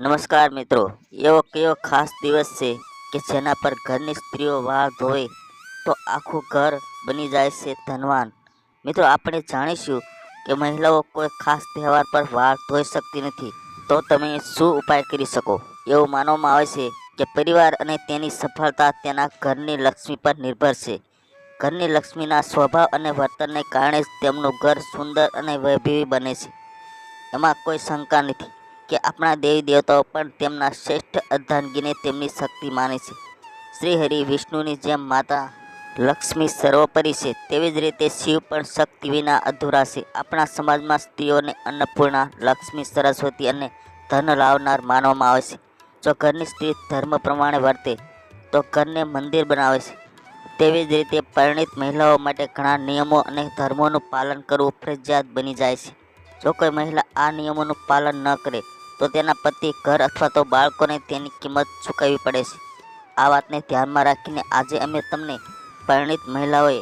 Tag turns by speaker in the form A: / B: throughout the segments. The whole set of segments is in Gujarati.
A: નમસ્કાર મિત્રો, એવો કયો ખાસ દિવસ છે કે જેના પર ઘરની સ્ત્રીઓ વાળ ધોવે તો આખું ઘર બની જાય છે ધનવાન. મિત્રો, આપણે જાણીશું કે મહિલાઓ કોઈ ખાસ તહેવાર પર વાળ ધોઈ શકતી નથી. તો તમે શું ઉપાય કરી શકો? એવું માનવામાં આવે છે કે પરિવાર અને તેની સફળતા તેના ઘરની લક્ષ્મી પર નિર્ભર છે. ઘરની લક્ષ્મીના સ્વભાવ અને વર્તનને કારણે જ તેમનું ઘર સુંદર અને વૈભવી બને છે. એમાં કોઈ શંકા નથી. કે આપણા દેવી દેવતાઓ પણ તેમના શ્રેષ્ઠ અર્ધાંગીને તેમની શક્તિ માને છે. શ્રી હરિ વિષ્ણુની જેમ માતા લક્ષ્મી સર્વોપરી છે, તેવી જ રીતે શિવ પણ શક્તિ વિના અધૂરા છે. આપણા સમાજમાં સ્ત્રીઓને અન્નપૂર્ણા, લક્ષ્મી, સરસ્વતી અને ધન લાવનાર માનવામાં આવે છે. જો ઘરની સ્ત્રી ધર્મ પ્રમાણે વર્તે, તો ઘરને મંદિર બનાવે છે. તેવી જ રીતે પરિણિત મહિલાઓ માટે ઘણા નિયમો અને ધર્મોનું પાલન કરવું ફરજિયાત બની જાય છે. જો કોઈ મહિલા આ નિયમોનું પાલન ન કરે તો તેના પતિ ઘર અથવા તો બાળકોને તેની કિંમત ચૂકવવી પડે છે. આ વાતને ધ્યાનમાં રાખીને આજે અમે તમને પરિણિત મહિલાઓએ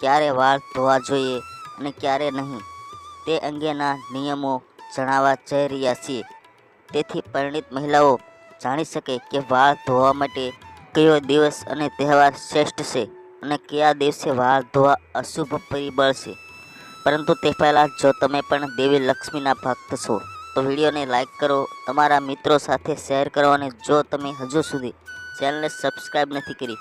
A: ક્યારે વાળ ધોવા જોઈએ અને ક્યારે નહીં તે અંગેના નિયમો જણાવવા જઈ રહ્યા છીએ. તેથી પરિણિત મહિલાઓ જાણી શકે કે વાળ ધોવા માટે કયો દિવસ અને તહેવાર શ્રેષ્ઠ છે અને કયા દિવસે વાળ ધોવા અશુભ પરિબળ છે. પરંતુ તે પહેલાં જો તમે પણ દેવી લક્ષ્મીના ભક્ત છો તો વિડીયોને લાઇક કરો, તમારા મિત્રો સાથે શેર કરો અને જો તમે હજુ સુધી ચેનલને સબસ્ક્રાઈબ નથી કરી,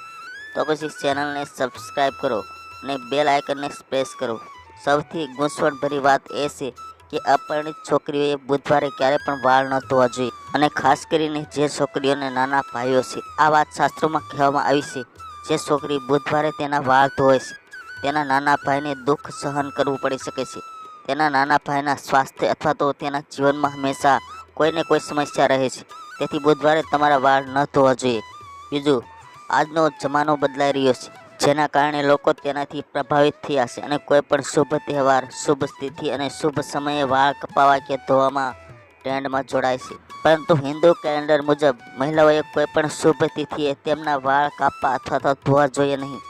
A: તો પછી ચેનલને સબસ્ક્રાઈબ કરો અને બેલ આઇકનને પ્રેસ કરો. સૌથી ગૂંચવણભરી વાત એ છે કે અપરિણિત છોકરીઓએ બુધવારે ક્યારે પણ વાળ ન ધોવા જોઈએ અને ખાસ કરીને જે છોકરીઓને નાના ભાઈઓ છે, આ વાત શાસ્ત્રોમાં કહેવામાં આવી છે, જે છોકરી બુધવારે તેના વાળ ધોવે છે, તેના નાના ભાઈને દુઃખ સહન કરવું પડી શકે છે. તેના નાના ભાઈના સ્વાસ્થ્ય અથવા તો તેના જીવનમાં હંમેશા કોઈને કોઈ સમસ્યા રહે છે. તેથી બુધવારે તમારા વાળ ન ધોવા જોઈએ. બીજું, આજનો જમાનો બદલાઈ રહ્યો છે, જેના કારણે લોકો તેનાથી પ્રભાવિત થયા છે અને કોઈ પણ શુભ તહેવાર, શુભ સ્થિતિ અને શુભ સમયે વાળ કપાવા કે ધોવામાં ટ્રેન્ડમાં જોડાય છે. પરંતુ હિન્દુ કેલેન્ડર મુજબ, મહિલાઓએ કોઈ પણ શુભ તિથિએ તેમના વાળ કાપવા અથવા તો ધોવા જોઈએ નહીં.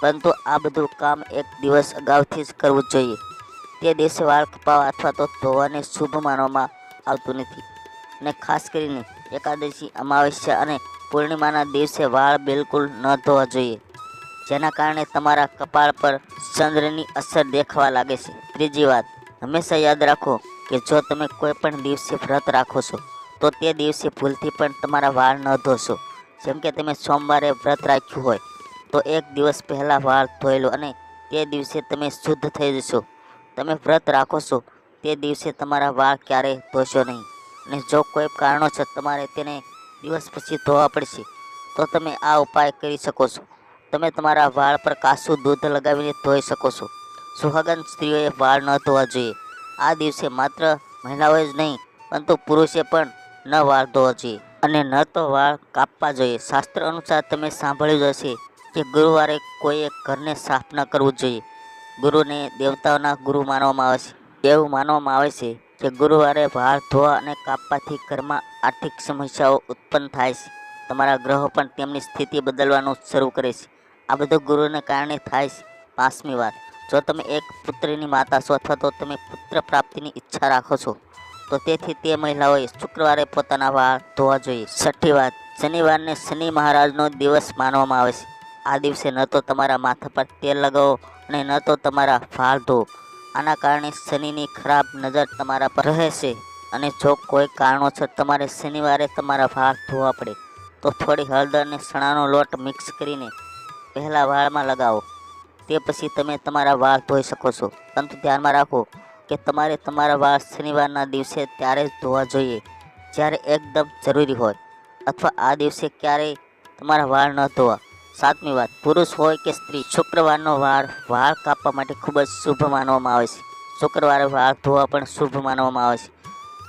A: પરંતુ આ બધું કામ એક દિવસ અગાઉથી જ કરવું જોઈએ. તે દિવસે વાળ કપાવા અથવા તો ધોવાને શુભ માનવામાં આવતું નથી. અને ખાસ કરીને એકાદશી અમાવસ્યા અને પૂર્ણિમાના દિવસે વાળ બિલકુલ ન ધોવા જોઈએ, જેના કારણે તમારા કપાળ પર ચંદ્રની અસર દેખવા લાગે છે. ત્રીજી વાત, હંમેશા યાદ રાખો કે જો તમે કોઈ પણ દિવસે વ્રત રાખો છો, તો તે દિવસે ભૂલથી પણ તમારા વાળ ન ધોશો. જેમ કે તમે સોમવારે વ્રત રાખ્યું હોય, તો એક દિવસ પહેલાં વાળ ધોઈ અને તે દિવસે તમે શુદ્ધ થઈ જશો. તમે વ્રત રાખો છો, તે દિવસે તમારા વાળ ક્યારેય ધોશો નહીં. અને જો કોઈ કારણોસર તમારે તેને દિવસ પછી ધોવા પડશે, તો તમે આ ઉપાય કરી શકો છો. તમે તમારા વાળ પર કાસું દૂધ લગાવીને ધોઈ શકો છો. સુહાગન સ્ત્રીઓએ વાળ ન ધોવા જોઈએ. આ દિવસે માત્ર મહિલાઓએ જ નહીં, પરંતુ પુરુષે પણ ન વાળ ધોવા જોઈએ. અને ન તો વાળ કાપવા જોઈએ. શાસ્ત્ર અનુસાર તમે સાંભળ્યું જ હશે કે ગુરુવારે કોઈએ ઘરને સાફ ન કરવું જોઈએ. ગુરુને દેવતાઓના ગુરુ માનવામાં આવે છે. એવું માનવામાં આવે છે કે ગુરુવારે વાળ ધોવા અને કાપવાથી ઘરમાં આર્થિક સમસ્યાઓ ઉત્પન્ન થાય છે. તમારા ગ્રહો પણ તેમની સ્થિતિ બદલવાનું શરૂ કરે છે. આ બધું ગુરુને કારણે થાય છે. પાંચમી વાત, જો તમે એક પુત્રની માતા છો અથવા તો તમે પુત્ર પ્રાપ્તિની ઈચ્છા રાખો છો, તો તેથી તે મહિલાઓએ શુક્રવારે પોતાના વાળ ધોવા જોઈએ. છઠ્ઠી વાત, શનિવારને શનિ મહારાજનો દિવસ માનવામાં આવે છે. આ દિવસે ન તો તમારા માથા પર તેલ લગાવો અને ન તો તમારા વાળ ધો. આના કારણે શનિની ખરાબ નજર તમારા પર રહેશે અને જો કોઈ કારણોસર તમારે શનિવારે તમારા વાળ ધોવા પડે, તો થોડી હળદર અને ચણાનો લોટ મિક્સ કરીને પહેલાં વાળમાં લગાવો. તે પછી તમે તમારા વાળ ધોઈ શકો છો. પરંતુ ધ્યાનમાં રાખો કે તમારે તમારા વાળ શનિવારના દિવસે ત્યારે જ ધોવા જોઈએ, જ્યારે એકદમ જરૂરી હોય. અથવા આ દિવસે ક્યારેય તમારા વાળ ન ધોવા. સાતમી વાત પુરુષ હોય કે સ્ત્રી, શુક્રવારનો વાળ વાળ કાપવા માટે ખૂબ જ શુભ માનવામાં આવે છે. શુક્રવારે વાળ ધોવા પણ શુભ માનવામાં આવે છે.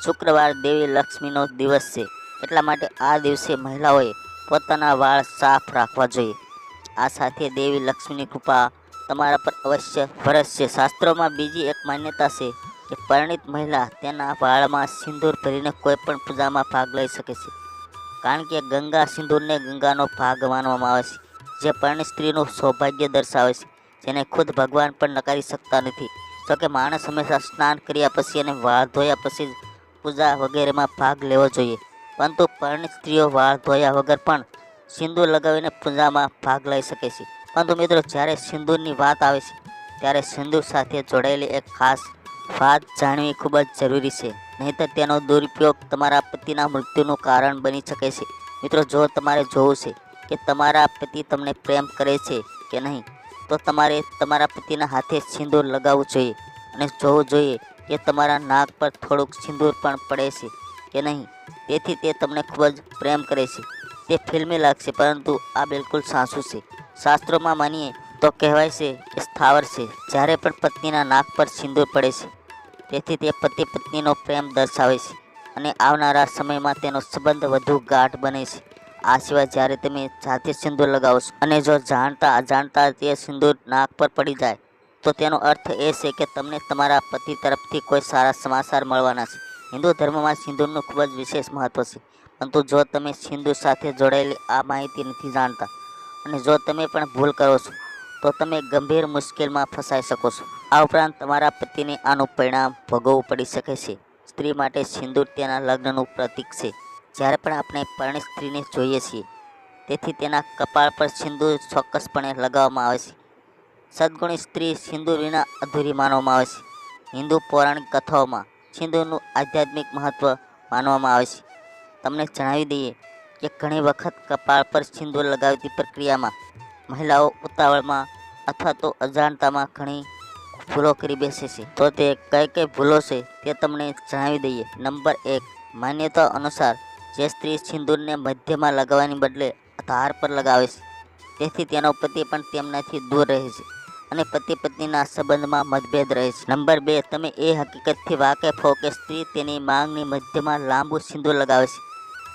A: શુક્રવાર દેવી લક્ષ્મીનો દિવસ છે. એટલા માટે આ દિવસે મહિલાઓએ પોતાના વાળ સાફ રાખવા જોઈએ. આ સાથે દેવી લક્ષ્મીની કૃપા તમારા પર અવશ્ય વરસશે શાસ્ત્રોમાં બીજી એક માન્યતા છે કે પરિણિત મહિલા તેના વાળમાં સિંદૂર ભરીને કોઈ પણ પૂજામાં ભાગ લઈ શકે છે. કારણ કે ગંગા સિંદૂરને ગંગાનો ભાગ માનવામાં આવે છે. જે પરિણિત સ્ત્રીનું સૌભાગ્ય દર્શાવે છે, જેને ખુદ ભગવાન પણ નકારી શકતા નથી. જોકે માણસ હંમેશા સ્નાન કર્યા પછી અને વાળ ધોયા પછી પૂજા વગેરેમાં ભાગ લેવો જોઈએ. પરંતુ પર્ણ સ્ત્રીઓ વાળ ધોયા વગર પણ સિંદૂર લગાવીને પૂજામાં ભાગ લઈ શકે છે. પરંતુ મિત્રો, જ્યારે સિંદૂરની વાત આવે છે, ત્યારે સિંદૂર સાથે જોડાયેલી એક ખાસ વાત જાણવી ખૂબ જ જરૂરી છે. નહીંતર તેનો દુરુપયોગ તમારા પતિના મૃત્યુનું કારણ બની શકે છે. મિત્રો, જો તમારે જોવું છે કે તમારા પતિ તમને પ્રેમ કરે છે કે નહીં, તો તમારે તમારા પતિના હાથે સિંદૂર લગાવવું જોઈએ અને જોવું જોઈએ કે તમારા નાક પર થોડુંક સિંદૂર પણ પડે છે કે નહીં. તેથી તે તમને ખૂબ જ પ્રેમ કરે છે. તે ફિલ્મી લાગશે, પરંતુ આ બિલકુલ સાસુ છે. શાસ્ત્રોમાં માનીએ તો કહેવાય છે કે સ્થાવર છે, જ્યારે પણ પત્નીના નાક પર સિંદૂર પડે છે. તેથી તે પતિ પત્નીનો પ્રેમ દર્શાવે છે અને આવનારા સમયમાં તેનો સંબંધ વધુ ગાઢ બને છે. આ સિવાય જ્યારે તમે જાતે સિંદૂર લગાવશો અને જો જાણતા અજાણતા તે સિંદૂર નાક પર પડી જાય, તો તેનો અર્થ એ છે કે તમને તમારા પતિ તરફથી કોઈ સારા સમાચાર મળવાના છે. હિન્દુ ધર્મમાં સિંદૂરનું ખૂબ જ વિશેષ મહત્ત્વ છે. પરંતુ જો તમે સિંદૂર સાથે જોડાયેલી આ માહિતી નથી જાણતા અને જો તમે પણ ભૂલ કરો છો, તો તમે ગંભીર મુશ્કેલમાં ફસાઈ શકો છો. આ ઉપરાંત તમારા પતિને આનું પરિણામ ભોગવવું પડી શકે છે. સ્ત્રી માટે સિંદૂર તેના લગ્નનું પ્રતીક છે. જ્યારે પણ આપણે પરણિત સ્ત્રીને જોઈએ છીએ, તેથી તેના કપાળ પર સિંદૂર ચોક્કસપણે લગાવવામાં આવે છે. સદગુણી સ્ત્રી સિંદૂર વિના અધૂરી માનવામાં આવે છે. હિન્દુ પૌરાણિક કથાઓમાં સિંદૂરનું આધ્યાત્મિક મહત્ત્વ માનવામાં આવે છે. તમને જણાવી દઈએ કે ઘણી વખત કપાળ પર સિંદૂર લગાવતી પ્રક્રિયામાં મહિલાઓ ઉતાવળમાં અથવા તો અજાણતામાં ઘણી ભૂલો કરી બેસે છે. તો તે કઈ કઈ ભૂલો છે તે તમને જણાવી દઈએ. નંબર એક, માન્યતા અનુસાર જે સ્ત્રી સિંદૂરને મધ્યમાં લગાવવાની બદલે ધાર પર લગાવે છે. તેથી તેનો પતિ પણ તેમનાથી દૂર રહે છે અને પતિ પત્નીના સંબંધમાં મતભેદ રહે છે. નંબર બે, તમે એ હકીકતથી વાકેફ હો કે સ્ત્રી તેની માંગની મધ્યમાં લાંબુ સિંદૂર લગાવે છે,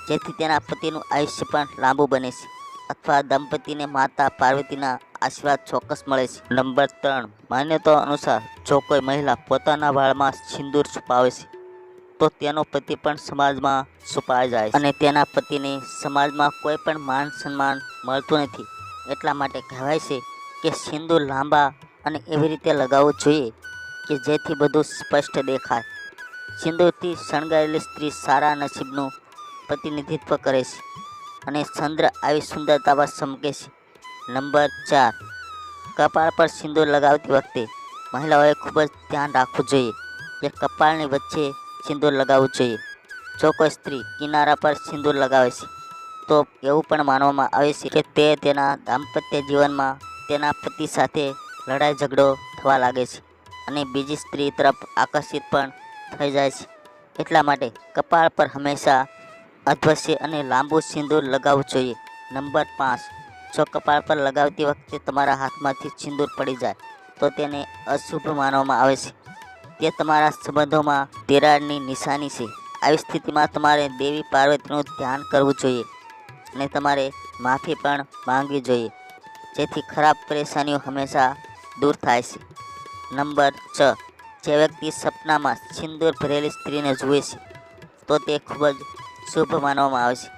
A: જેથી તેના પતિનું આયુષ્ય પણ લાંબુ બને છે અથવા દંપતીને માતા પાર્વતીના આશીર્વાદ ચોક્કસ મળે છે. નંબર ત્રણ માન્યતા અનુસાર જો કોઈ મહિલા પોતાના વાળમાં સિંદૂર છુપાવે છે તો તેનો પતિ પણ સમાજમાં છુપાઈ જાય અને તેના પતિને સમાજમાં કોઈ પણ માન સન્માન મળતું નથી. એટલા માટે કહેવાય છે કે સિંદૂર લાંબા અને એવી રીતે લગાવવું જોઈએ કે જેથી બધું સ્પષ્ટ દેખાય. સિંદૂરથી શણગારેલી સ્ત્રી સારા નસીબનું પ્રતિનિધિત્વ કરે છે અને ચંદ્ર આવી સુંદરતામાં ચમકે છે. નંબર ચાર. કપાળ પર સિંદૂર લગાવતી વખતે મહિલાઓએ ખૂબ જ ધ્યાન રાખવું જોઈએ. કે કપાળની વચ્ચે સિંદૂર લગાવવું જોઈએ. જો કોઈ સ્ત્રી કિનારા પર સિંદૂર લગાવે છે. તો એવું પણ માનવામાં આવે છે કે તે તેના દાંપત્ય જીવનમાં તેના પતિ સાથે લડાઈ ઝઘડો થવા લાગે છે અને બીજી સ્ત્રી તરફ આકર્ષિત પણ થઈ જાય છે. એટલા માટે કપાળ પર હંમેશા અધવશ્ય અને લાંબુ સિંદૂર લગાવવું જોઈએ. નંબર પાંચ. જો કપાળ પર લગાવતી વખતે તમારા હાથમાંથી સિંદૂર પડી જાય, તો તેને અશુભ માનવામાં આવે છે. તે તમારા સંબંધોમાં તિરાડની નિશાની છે, આવી સ્થિતિમાં તમારે દેવી પાર્વતીનું ધ્યાન કરવું જોઈએ અને તમારે માફી પણ માંગવી જોઈએ. જેથી ખરાબ પરેશાનીઓ હંમેશા દૂર થાય છે. નંબર છ, જે વ્યક્તિ સપનામાં સિંદૂર ભરેલી સ્ત્રીને જુએ છે, તો તે ખૂબ જ શુભ માનવામાં આવે છે.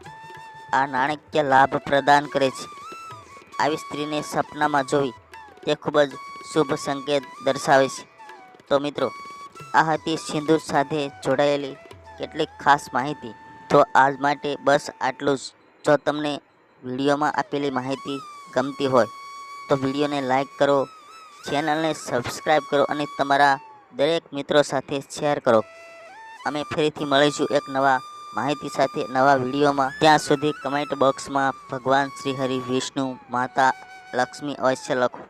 A: આ નાણાકીય લાભ પ્રદાન કરે છે. આવી સ્ત્રીને સપનામાં જોવી તે ખૂબ જ શુભ સંકેત દર્શાવે છે. તો મિત્રો આ હતી સિંદૂર સાથે જોડાયેલી કેટલીક ખાસ માહિતી. તો આજ માટે બસ આટલું જ. જો તમને વિડીયોમાં આપેલી માહિતી ગમતી હોય, તો વિડીયોને લાઈક કરો, ચેનલને સબસ્ક્રાઈબ કરો અને તમારા દરેક મિત્રો સાથે શેર કરો. અમે ફરીથી મળીશું એક નવા માહિતી સાથે નવા વિડીયોમાં. ત્યાં સુધી કમેન્ટ બોક્સમાં ભગવાન શ્રી હરિ વિષ્ણુ, માતા લક્ષ્મી અવશ્ય લખો.